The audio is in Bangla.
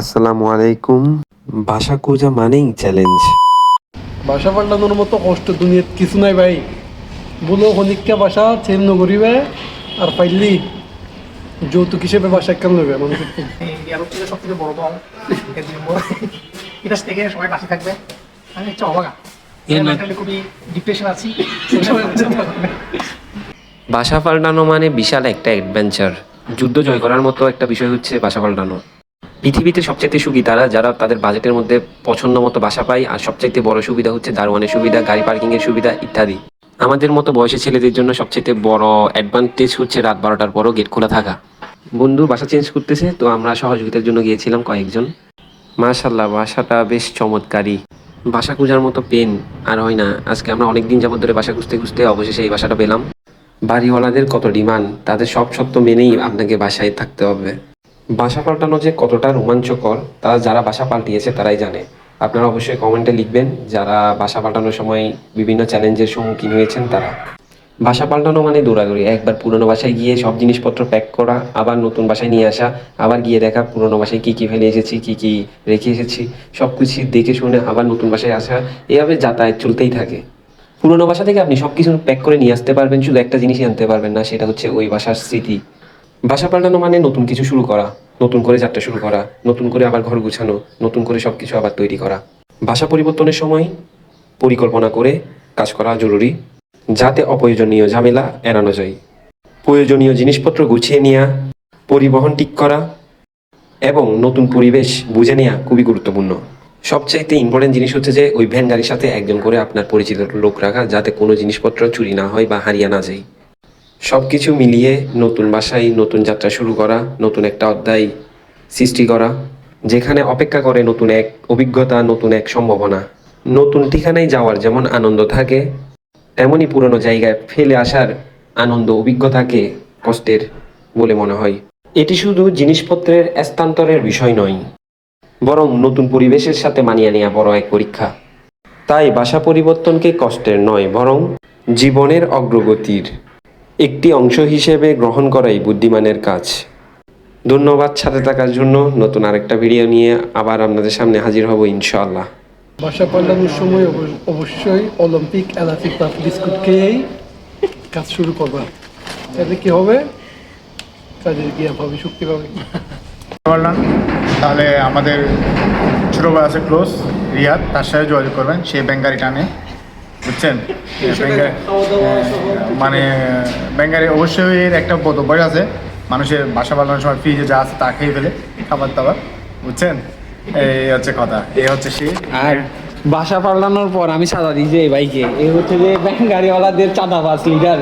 আসসালামু আলাইকুম। ভাষা খোঁজা মানেই চ্যালেঞ্জ ভাষা পাল্টানোর মতো কষ্ট দুনিয়াত কিছু নাই ভাই। বলো অনেকটা ভাষা চেঞ্জ নকরিবে আর পাইলি যৌতুক হিসেবে ভাষা কেন নেবে মানুষের সব থেকে বড় এটা থেকে সবাই বাসে থাকবে। আমি হচ্ছে অবাগা খুবই ডিপ্রেশন আছি। পারবে। বাসা পাল্টানো মানে বিশাল একটা অ্যাডভেঞ্চার যুদ্ধ জয় করার মতো একটা বিষয় হচ্ছে বাসা পাল্টানো। পৃথিবীতে সবচেয়ে সুখী তারা, যারা তাদের বাজেটের মধ্যে পছন্দ মতো বাসা পায়, আর সবচাইতে বড় সুবিধা হচ্ছে দারোয়ানের সুবিধা, গাড়ি পার্কিংয়ের সুবিধা ইত্যাদি। আমাদের মতো বয়সী ছেলেদের জন্য সবচেয়ে বড় অ্যাডভান্টেজ হচ্ছে রাত বারোটার পরও গেট খোলা থাকা। বন্ধু, বাসা চেঞ্জ করতেছে, তো আমরা সহযোগিতার জন্য গিয়েছিলাম কয়েকজন। মাশাল্লাহ বাসাটা বেশ চমৎকারী। বাসা খোঁজার মতো পেন আর হয় না। আজকে আমরা অনেক দিন যাবত ধরে বাসা খুঁজতে খুঁজতে অবশেষে এই বাসাটা পেলাম। বাড়িওয়ালাদের কত ডিমান্ড, তাদের সব সত্য মেনেই আপনাকে বাসায় থাকতে হবে। বাসা পাল্টানো যে কতটা রোমাঞ্চকর, তা যারা বাসা পাল্টিয়েছে তারাই জানে। আপনারা অবশ্যই কমেন্টে লিখবেন যারা বাসা পাল্টানোর সময় বিভিন্ন চ্যালেঞ্জের সম্মুখীন হয়েছেন তারা। বাসা পাল্টানো মানে দৌড়াদৌড়ি, একবার পুরনো বাসায় গিয়ে সব জিনিসপত্র প্যাক করা, আবার নতুন বাসায় নিয়ে আসা, আবার গিয়ে দেখা পুরনো বাসায় কী কী ফেলে এসেছি, কী কী রেখে এসেছি, সব কিছু দেখে শুনে আবার নতুন বাসায় আসা, এভাবে যাতায়াত চলতেই থাকে। পুরনো বাসা থেকে আপনি সব কিছু প্যাক করে নিয়ে আসতে পারবেন, শুধু একটা জিনিসই আনতে পারবেন না, সেটা হচ্ছে ওই বাসার স্মৃতি। বাসা পাল্টানো মানে নতুন কিছু শুরু করা, নতুন করে যাত্রা শুরু করা, নতুন করে আবার ঘর গুছানো, নতুন করে সব কিছু আবার তৈরি করা। বাসা পরিবর্তনের সময় পরিকল্পনা করে কাজ করা জরুরি, যাতে অপ্রয়োজনীয় ঝামেলা এড়ানো যায়। প্রয়োজনীয় জিনিসপত্র গুছিয়ে নেওয়া পরিবহন ঠিক করা, এবং নতুন পরিবেশ বুঝে নেওয়া খুবই গুরুত্বপূর্ণ। সবচাইতে ইম্পর্টেন্ট জিনিস হচ্ছে যে, ওই ভ্যান গাড়ির সাথে একজন করে আপনার পরিচিত লোক রাখা, যাতে কোনো জিনিসপত্র চুরি না হয় বা হারিয়ে না যায়। সব কিছু মিলিয়ে নতুন বাসায় নতুন যাত্রা শুরু করা, নতুন একটা অধ্যায় সৃষ্টি করা, যেখানে অপেক্ষা করে নতুন এক অভিজ্ঞতা, নতুন এক সম্ভাবনা। নতুন ঠিকানায় যাওয়ার যেমন আনন্দ থাকে, তেমনই পুরনো জায়গায় ফেলে আসার আনন্দ অভিজ্ঞতাকে কষ্টের বলে মনে হয়। এটি শুধু জিনিসপত্রের স্থানান্তরের বিষয় নয়, বরং নতুন পরিবেশের সাথে মানিয়ে নেওয়া বড় এক পরীক্ষা। তাই বাসা পরিবর্তনকে কষ্টের নয়, বরং জীবনের অগ্রগতির একটি অংশ হিসেবে গ্রহণ করাই বুদ্ধিমানের কাজ। ধন্যবাদ সাথে থাকার জন্য। নতুন আরেকটা ভিডিও নিয়ে আবার আপনাদের সামনে হাজির হব ইনশাআল্লাহ। ভাষা পাল্টানোর সময় অব- অবশ্যই অলিম্পিক এলাফিক পাফ বিস্কুট খেয়েই কাজ শুরু করবা। তাহলে কি হবে? কাজের গিয়া পাবে শক্তি পাবে। পারলাম তাহলে আমাদের ছোটো আছে ক্লোজ রিয়াদ তার সাথে যোগাযোগ করবেন সে ব্যাঙ্গারি টানে বুঝছেন? মানে ব্যাঙ্গারে অবশ্যই এর একটা বদ অভ্যাস আছে। মানুষের বাসা বানানোর সময় ফ্রিজে যা আছে তা খেয়ে ফেলে খাবার দাবার বুঝছেন? এই হচ্ছে কথা এই হচ্ছে সে আর বাসা পাল্টানোর পর আমি সাদা দিই যে এই বাইকে। এই হচ্ছে যে ব্যাঙ্গারিওয়ালাদের চাঁদা চাঁদাবাজ লিডার